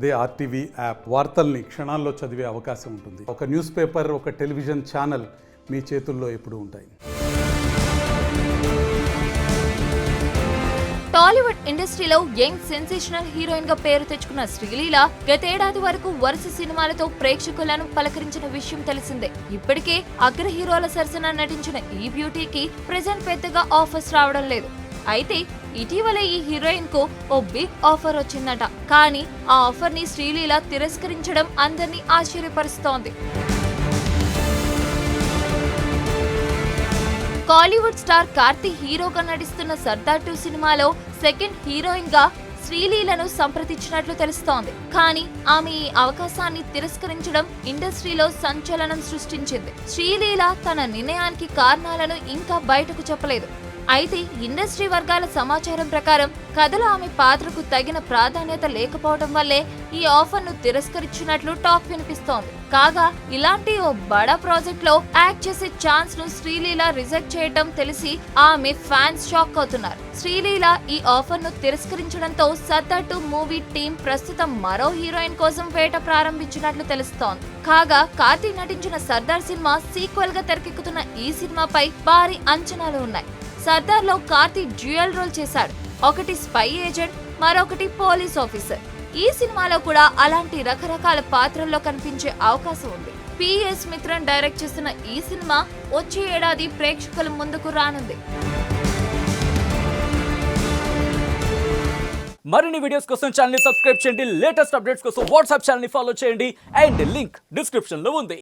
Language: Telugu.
అదే ఆర్టీవీ యాప్. వార్తల్ని క్షణాల్లో చదివే అవకాశం ఉంటుంది. ఒక న్యూస్ పేపర్ ఒక టెలివిజన్ ఛానల్ మీ చేతుల్లో ఎప్పుడూ ఉంటాయి. టాలీవుడ్ ఇండస్ట్రీలో యంగ్ సెన్సేషనల్ హీరోయిన్గా పేరు తెచ్చుకున్న శ్రీలీల గతేడాది వరకు వరుస సినిమాలతో ప్రేక్షకులను పలకరించిన విషయం తెలిసిందే. ఇప్పటికే అగ్ర హీరోల సరసన నటించిన ఈ బ్యూటీకి ప్రెజెంట్ పెద్దగా ఆఫర్స్ రావడం లేదు. అయితే ఇటీవలే ఈ హీరోయిన్కు ఓ బిగ్ ఆఫర్ వచ్చిందట. కానీ ఆ ఆఫర్ని శ్రీలీల తిరస్కరించడం అందరినీ ఆశ్చర్యపరుస్తోంది. కాలీవుడ్ స్టార్ కార్తీ హీరోగా నటిస్తున్న సర్దార్ టూ సినిమాలో సెకండ్ హీరోయిన్గా శ్రీలీలను సంప్రదించినట్లు తెలుస్తోంది. కానీ ఆమె ఈ అవకాశాన్ని తిరస్కరించడం ఇండస్ట్రీలో సంచలనం సృష్టించింది. శ్రీలీల తన నిర్ణయానికి కారణాలను ఇంకా బయటకు చెప్పలేదు. అయితే ఇండస్ట్రీ వర్గాల సమాచారం ప్రకారం కథలో ఆమె పాత్రకు తగిన ప్రాధాన్యత లేకపోవడం వల్లే ఈ ఆఫర్ను తిరస్కరించినట్లు టాక్ వినిపిస్తోంది. కాగా ఇలాంటి ఓ బడా ప్రాజెక్ట్లో యాక్ట్ చేసే ఛాన్స్ను శ్రీలీల రిజెక్ట్ చేయడం తెలిసి ఆమె ఫ్యాన్స్ షాక్ అవుతున్నారు. శ్రీలీల ఈ ఆఫర్ను తిరస్కరించడంతో సత్తా టూ మూవీ టీం ప్రస్తుతం మరో హీరోయిన్ కోసం వేట ప్రారంభించినట్లు తెలుస్తోంది. కాగా కార్తీ నటించిన సర్దార్ సినిమా సీక్వెల్గా తెరకెక్కుతున్న ఈ సినిమాపై భారీ అంచనాలు ఉన్నాయి. సర్దార్లో కార్తీక్ డ్యూయల్ రోల్ చేశాడు. ఒకటి స్పై ఏజెంట్ మరొకటి పోలీస్ ఆఫీసర్. ఈ సినిమాలో కూడా అలాంటి రకరకాల పాత్రల్లో కనిపించే అవకాశం ఉంది. పిఎస్ మిత్రన్ డైరెక్ట్ చేస్తున్న ఈ సినిమా వచ్చే ఏడాది ప్రేక్షకుల ముందుకు రానుంది. మరిన్ని వీడియోస్ కోసం ఛానల్ సబ్స్క్రైబ్ చేయండి. లేటెస్ట్ అప్డేట్స్ కోసం వాట్సాప్ ఛానల్ ఫాలో చేయండి. అండ్ లింక్ డిస్క్రిప్షన్లో ఉంది.